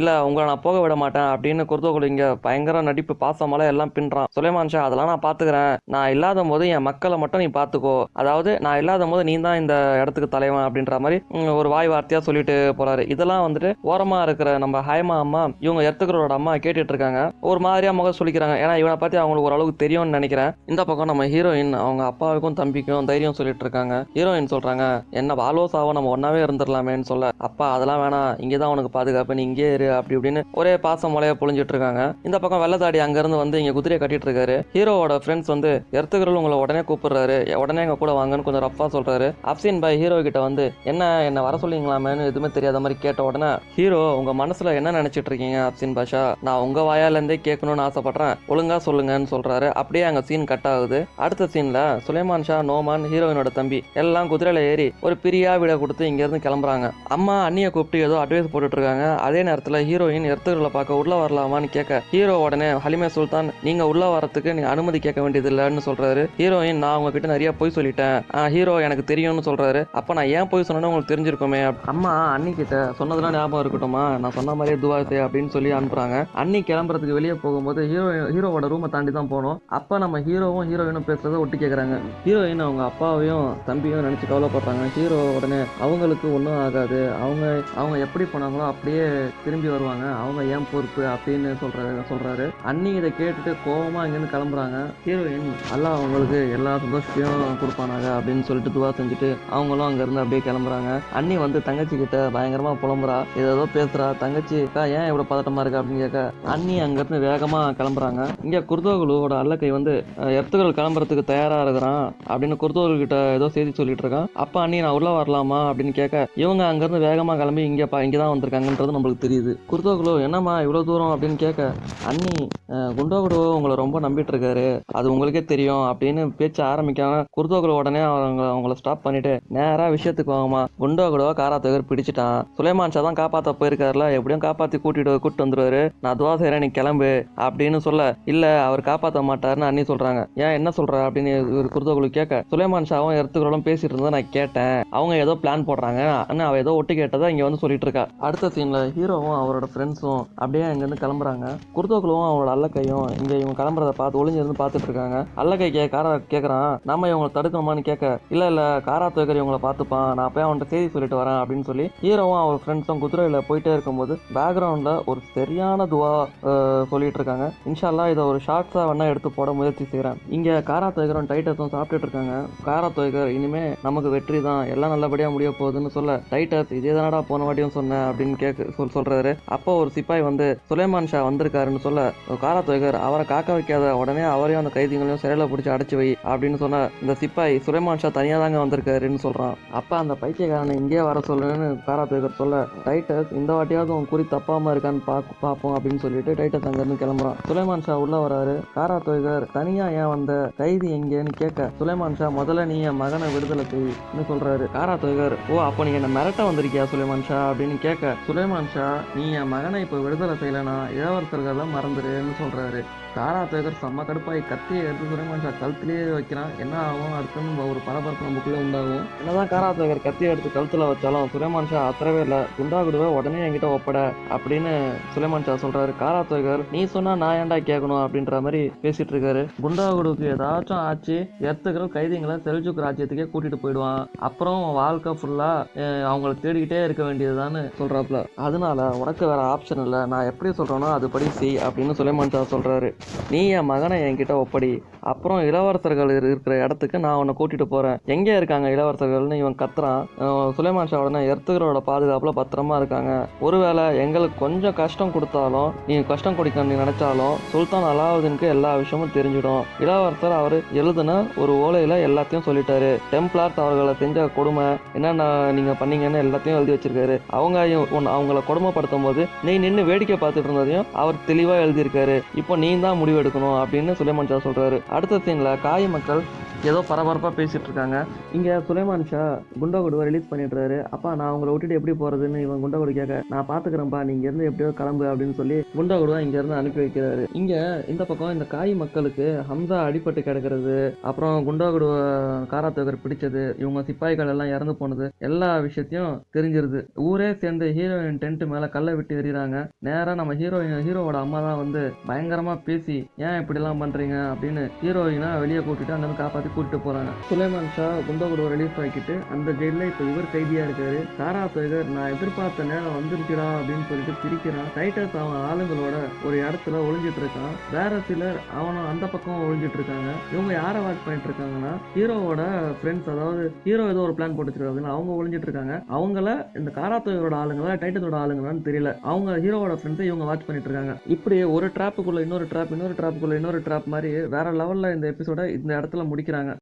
இல்ல உங்களை நான் போக விட மாட்டேன் அப்படின்னு குர்தோகுல் இங்க பயங்கர நடிப்பு பாசமலை எல்லாம் பின்றான். சுலைமான் ஷா அதெல்லாம் நான் பார்த்துக்கிறேன் நான் இல்லாத போது என் மக்களை மட்டும் நீ பார்த்துக்கோ அதாவது நான் இல்லாத போது நீ தான் இந்த இடத்துக்கு தலைவன் அப்படின்ற மாதிரி ஒரு வாய் வார்த்தையாக சொல்லிட்டு போறாரு. இதெல்லாம் வந்துட்டு ஓரமா இருக்கிற நம்ம ஹயமா அம்மா இவங்க எர்த்துக்களோட அம்மா கேட்டுட்டு இருக்காங்க. ஒரு மாதிரியா முகம் சொல்லிக்கிறாங்க. ஏன்னா இவனை பத்தி அவங்களுக்கு ஓரளவுக்கு தெரியும்னு நினைக்கிறேன். இந்த பக்கம் நம்ம ஹீரோயின் அவங்க அப்பாவுக்கும் தம்பிக்கும் தைரியம் சொல்லிட்டு இருக்காங்க. ஹீரோயின் சொல்றாங்க என்ன வால்வோ சாவோ நம்ம ஒன்னாவே இருந்துடலாமேன்னு சொல்ல. அப்பா அதெல்லாம் வேணாம். இங்கே தான் உனக்கு பாதுகாப்பு. நீ இங்கே இரு அப்படி இப்படின்னு ஒரே பாசம் மலையை பொழிஞ்சிட்டு இருக்காங்க இந்த பக்கம் வெள்ளத்தாடி அங்கேருந்து வந்து இங்கே குதிரையை கட்டிட்டு இருக்காரு ஹீரோவோட ஃப்ரெண்ட்ஸ் வந்து எர்த்துகிறல் உங்களை உடனே கூப்பிடுறாரு. உடனே எங்கள் கூட வாங்கன்னு கொஞ்சம் ரஃபாக சொல்கிறாரு அப்சின் பாய் ஹீரோ கிட்ட வந்து என்ன என்ன வர சொல்லிங்களாமேன்னு எதுவுமே தெரியாத மாதிரி கேட்ட உடனே ஹீரோ உங்கள் மனசில் என்ன நினச்சிட்டு இருக்கீங்க அப்சின் பாஷா நான் உங்கள் வாயாலேருந்தே கேட்கணும்னு ஆசைப்பட்றேன். ஒழுங்காக சொல்லுங்கன்னு சொல்கிறாரு அப்படியே அங்கே சீன் கட் ஆகுது. அடுத்த சீனில் சுலைமான் ஷா நோமான் ஹீரோயினோட தம்பி. எல்லாம் குதிரையில் ஏறி ஒரு பிரியா விட கொடுத்து இங்கேருந்து கிளம்புறாங்க. அம்மா அண்ணியை கூப்பிட்டு ஏதோ அட்வைஸ் போட்டுட்டு இருக்காங்க அதே நேரத்தில் ஹீரோயின் எர்த்துகளை பார்க்க உள்ள வரலாமான்னு கேட்க ஹீரோ உடனே ஹலிமே சுல்தான் நீங்க உள்ள வரத்துக்கு நீங்க அனுமதி கேட்க வேண்டியது இல்லைன்னு சொல்றாரு. ஹீரோயின் நான் உங்ககிட்ட நிறைய பொய் சொல்லிட்டேன். ஆஹ் ஹீரோ எனக்கு தெரியும்னு சொல்றாரு. அப்ப நான் ஏன் பொய் சொன்னேன்னு உங்களுக்கு தெரிஞ்சிருக்குமே? அம்மா அன்னிக்கிட்ட சொன்னதெல்லாம் ஞாபகம் இருக்கட்டுமா நான் சொன்ன மாதிரியே துவா செய் அப்படின்னு சொல்லி அனுப்புறாங்க. அன்னி கிளம்புறதுக்கு வெளியே போகும்போது ஹீரோ ஹீரோவோட ரூமை தாண்டி தான் போனோம். அப்ப நம்ம ஹீரோவும் ஹீரோயினும் பேசுறத ஒட்டி கேட்கறாங்க ஹீரோயின் அவங்க அப்பாவையும் தம்பியும் நினைச்சு கவலைப்படுறாங்க. ஹீரோ உடனே அவங்களுக்கு ஒன்றும் ஆகாது. அவங்க அவங்க எப்படி போனாங்களோ அப்படியே திரும்பி வருவாங்க. அவங்க ஏன் பொறுப்பு அப்படின்னு சொல்றாரு சொல்றாரு. அண்ணி இதை கேட்டுட்டு கோவமா இங்கேருந்து கிளம்புறாங்க. ஹீரோயின் எல்லாம் அவங்களுக்கு எல்லா சந்தோஷத்தையும் கொடுப்பானாங்க அப்படின்னு சொல்லிட்டு துவா செஞ்சுட்டு அவங்களும் அங்கிருந்து அப்படியே கிளம்புறாங்க. அண்ணி வந்து தங்கச்சி கிட்ட பயங்கரமா புலம்புறா. ஏதோ பேசுறா. தங்கச்சி அக்கா ஏன் இவ்வளவு பதட்டமா இருக்கா? அப்படின்னு கேட்க அண்ணி அங்கிருந்து வேகமா கிளம்புறாங்க. இங்க குர்தோகுலுவோட அல்லக்கை வந்து எர்த்துகள் கிளம்புறதுக்கு தயாரா இருக்கிறான் அப்படின்னு குர்தோகுல் கிட்ட ஏதோ செய்தி சொல்லிட்டு இருக்கான். அப்ப அண்ணி நான் உள்ள வரலாமா? அப்படின்னு கேட்க இவங்க அங்கிருந்து வேகமா கிளம்பி இங்க இங்கதான் தான் வந்திருக்காங்கன்றது நம்மளுக்கு தெரியுது. குர்தோகுலோ என்னம்மா இவ்வளோ தூரம் அப்படின்னு கேட்க அண்ணி அஹ், உங்களை ரொம்ப நம்பிட்டு இருக்காரு அது உங்களுக்கே தெரியும் அப்படின்னு பேச்சு ஆரம்பிக்காம குர்தோகுலோ உடனே அவங்க அவங்கள ஸ்டாப் பண்ணிட்டு நேராக விஷயத்துக்கு வாங்கம்மா. குண்டோகுடவா காராத்தகர் பிடிச்சிட்டான். சுலைமான் ஷா தான் காப்பாற்ற போயிருக்காருல எப்படியும் காப்பாற்றி கூட்டிட்டு கூட்டு வந்துருவாரு. நான் துவா செய்கிறேன் நீ கிளம்பு அப்படின்னு சொல்ல இல்லை அவர் காப்பாற்ற மாட்டாருன்னு அண்ணி சொல்கிறாங்க ஏன் என்ன சொல்ற அப்படின்னு ஒரு குர்தோகுலு கேட்க சுலைமான் ஷாவும் எடுத்துக்கிறோம் பேசிட்டு இருந்தா நான் கேட்டேன். அவங்க ஏதோ பிளான் போடுறாங்க. அண்ணன் அவள் ஏதோ ஒட்டு கேட்டதை இங்கே வந்து சொல்லிட்டு இருக்கா. அடுத்த சீன்ல ஹீரோவும் அவரோட ஃப்ரெண்ட்ஸும் அப்படியே அங்கேருந்து கிளம்புறாங்க. குர்தோகுலுவும் அவரோட அல்லக்கையும் இங்கே இவங்க கிளம்புறத பார்த்து ஒளிஞ்சிருந்து பார்த்துட்டு இருக்காங்க. அல்லக்கை கே காரா கேட்குறான் நம்ம இவங்களை தடுக்கணுமான்னு கேட்க இல்லை இல்லை காரா துவக்கர் இவங்களை பார்த்துப்பான் நான் போய் அவன்கிட்ட செய்தி சொல்லிட்டு வரேன் அப்படின்னு சொல்லி ஹீரோவும் அவர் ஃப்ரெண்ட்ஸும் குதிரையில் போயிட்டே இருக்கும்போது பேக்ரவுண்டில் ஒரு சரியான துவா சொல்லிட்டு இருக்காங்க. இன்ஷால்லா இதை ஒரு ஷார்ட்ஸாக வேணா எடுத்து போட முயற்சி செய்கிறேன் இங்கே காரா துவக்கரும் டைட்டஸும் சாப்பிட்டுட்டு இருக்காங்க. காரா துவக்கர் இனிமே நமக்கு வெற்றி தான் எல்லாம் நல்லபடியாக முடிய போகுதுன்னு சொல்ல டைட்டஸ் இதே தானடா போன வாட்டியும் சொன்னேன் அப்படின்னு கேட்க சொல் சொல்றாரு. அப்போ ஒரு சிப்பாய் வந்து சுலைமான் ஷா வந்திருக்காருன்னு சொல்ல காரா அவரை காக்க வைக்காத உடனே அவரையும் அந்த கைதிகளையும் சிறையில பிடிச்சி அடைச்சு வை அப்படின்னு சொன்ன இந்த சிப்பாய் சுலைமான் ஷா தனியா தாங்க வந்திருக்காருன்னு சொல்றான். அப்ப அந்த பைத்தியக்காரனை இங்கே வர சொல்லுன்னு காரா சொல்ல டைட்டஸ் இந்த வாட்டியாவது உன் குறி தப்பாம இருக்கான்னு பாக்க பார்ப்போம் அப்படின்னு சொல்லிட்டு டைட்டஸ் அங்கிருந்து கிளம்புறான். சுலைமான் ஷா உள்ள வராரு. காரா துவக்கர் தனியா ஏன் வந்த? கைதி எங்கேன்னு கேட்க சுலைமான் ஷா முதல்ல நீ என் மகனை விடுதலை செய்ன்னு சொல்றாரு. காரா ஓ அப்போ நீங்க என்ன மிரட்ட வந்திருக்கியா சுலைமான் ஷா? அப்படின்னு கேட்க சுலைமான் ஷா நீ என் மகனை இப்போ விடுதலை செய்யலனா இளவரசர்களை மறந்துடுன்னு சொல்கிறாரு காரா செம்ம கடுப்பாய் கத்தியை எடுத்து சுரேமான் ஷா கழுத்திலேயே வைக்கிறான். என்ன ஆகும்? அடுத்துன்னு ஒரு பரபரப்பு நமக்குள்ளே உண்டாகும். என்னதான் காரா கத்தியை எடுத்து கழுத்தில் வச்சாலும் சுலைமான் ஷா அத்தரவே இல்லை. குண்டா குடுவை உடனே என்கிட்ட ஒப்பட அப்படின்னு சுலைமான் ஷா சொல்கிறாரு காரா நீ சொன்னால் நான் ஏன்டா கேட்கணும்? அப்படின்ற மாதிரி பேசிட்டு இருக்காரு. குண்டா குடுவுக்கு ஏதாச்சும் ஆச்சு எடுத்துக்கிற கைதிங்களை செல்ஜுக் ராஜ்யத்துக்கே கூட்டிட்டு போயிடுவான். அப்புறம் வாழ்க்கை ஃபுல்லாக அவங்கள தேடிக்கிட்டே இருக்க வேண்டியதுதான்னு சொல்கிறாப்புல அதனால உனக்கு வேற ஆப்ஷன் இல்லை. நான் எப்படி சொல்கிறேனோ அதுபடி செய் அப்படின்னு சுலைமான் ஷா சொல்கிறாரு நீ என் மகனை என்கிட்ட ஒப்படி. அப்புறம் இளவரசர்கள் இருக்கிற இடத்துக்கு நான் உன்னை கூட்டிகிட்டு போகிறேன் எங்கே இருக்காங்க இளவரசர்கள்னு இவன் கத்துறான். சுலைமான் ஷா உடனே எர்த்துகளோட பாதுகாப்பில் பத்திரமா இருக்காங்க. ஒருவேளை எங்களுக்கு கொஞ்சம் கஷ்டம் கொடுத்தாலும் நீ கஷ்டம் கொடுக்க நீ நினைச்சாலும் சுல்தான் அலாவுதீனுக்கு எல்லா விஷயமும் தெரிஞ்சிடும். இளவரசர் அவர் எழுதுன ஒரு ஓலையில் எல்லாத்தையும் சொல்லிட்டாரு. டெம்ப்ளார்ஸ் அவர்களை செஞ்ச கொடுமை என்னென்ன நீங்கள் பண்ணீங்கன்னு எல்லாத்தையும் எழுதி வச்சிருக்காரு. அவங்க அவங்கள கொடுமை அவங்கள கொடுமைப்படுத்தும் போது நீ நின்று வேடிக்கை பார்த்துட்டு இருந்ததையும் அவர் தெளிவா எழுதியிருக்காரு. இப்போ நீ தான் முடிவெடுக்கணும் அப்படின்னு சுலைமான் ஷா சொல்றாரு. அடுத்த சீன்ல காய மக்கள் ஏதோ பரபரப்பாக பேசிகிட்டு இருக்காங்க இங்கே சுலைமான் ஷா குண்டாகுடுவை ரிலீஸ் பண்ணிடுறாரு. அப்பா நான் உங்களை விட்டுட்டு எப்படி போகிறதுன்னு இவன் குண்டோகுடு கேட்க நான் பார்த்துக்கிறேன்ப்பா நீங்கள் இருந்து எப்படியோ கிளம்பு அப்படின்னு சொல்லி குண்டோகுடுவா இங்கேருந்து அனுப்பி வைக்கிறாரு. இங்கே இந்த பக்கம் இந்த காய் மக்களுக்கு ஹம்சா அடிபட்டு கிடக்கிறது அப்புறம் குண்டோகுடுவ காராத்தோகர் பிடிச்சது இவங்க சிப்பாய்கள் எல்லாம் இறந்து போனது எல்லா விஷயத்தையும் தெரிஞ்சிருது. ஊரே சேர்ந்து ஹீரோயின் டென்ட் மேலே கல்லை விட்டு எறிகிறாங்க. நேராக நம்ம ஹீரோயின் ஹீரோவோட அம்மா தான் வந்து பயங்கரமாக பேசி ஏன் இப்படிலாம் பண்ணுறீங்க அப்படின்னு ஹீரோயினாக வெளியே கூட்டிட்டு அங்கிருந்து காப்பாற்றி கூப்பிட்டு போறாங்க. சுலைமான் ஷா குண்டாகுடுவ ரிலீஸ் ஆக்கிட்டு அந்த ஜெயில இப்ப இவர் கைதியா இருக்காரு. காராத்தோகர் நான் எதிர்பார்த்த நேரம் வந்துருச்சுடா அப்படின்னு சொல்லிட்டு பிரிக்கிறான் டைட்டர்ஸ் அவன் ஆளுங்களோட ஒரு இடத்துல ஒளிஞ்சிட்டு இருக்கான். வேற சிலர் அவனும் அந்த பக்கம் ஒளிஞ்சிட்டு இருக்காங்க. இவங்க யாரை வாட்ச் பண்ணிட்டு இருக்காங்கன்னா ஹீரோவோட ஃப்ரெண்ட்ஸ் அதாவது ஹீரோ ஏதோ ஒரு பிளான் போட்டு அவங்க ஒளிஞ்சிட்டு இருக்காங்க. அவங்கள இந்த காராத்தோட ஆளுங்களா டைட்டஸோட ஆளுங்களான்னு தெரியல. அவங்க ஹீரோவோட ஃப்ரெண்ட்ஸை இவங்க வாட்ச் பண்ணிட்டு இருக்காங்க. இப்படி ஒரு ட்ராப்புக்குள்ள இன்னொரு ட்ராப் இன்னொரு ட்ராப்புக்குள்ள இன்னொரு ட்ராப் மாதிரி வேற லெவல்ல இந்த எபிசோட இந்த இடத்துல முடிக்கிறாங்க.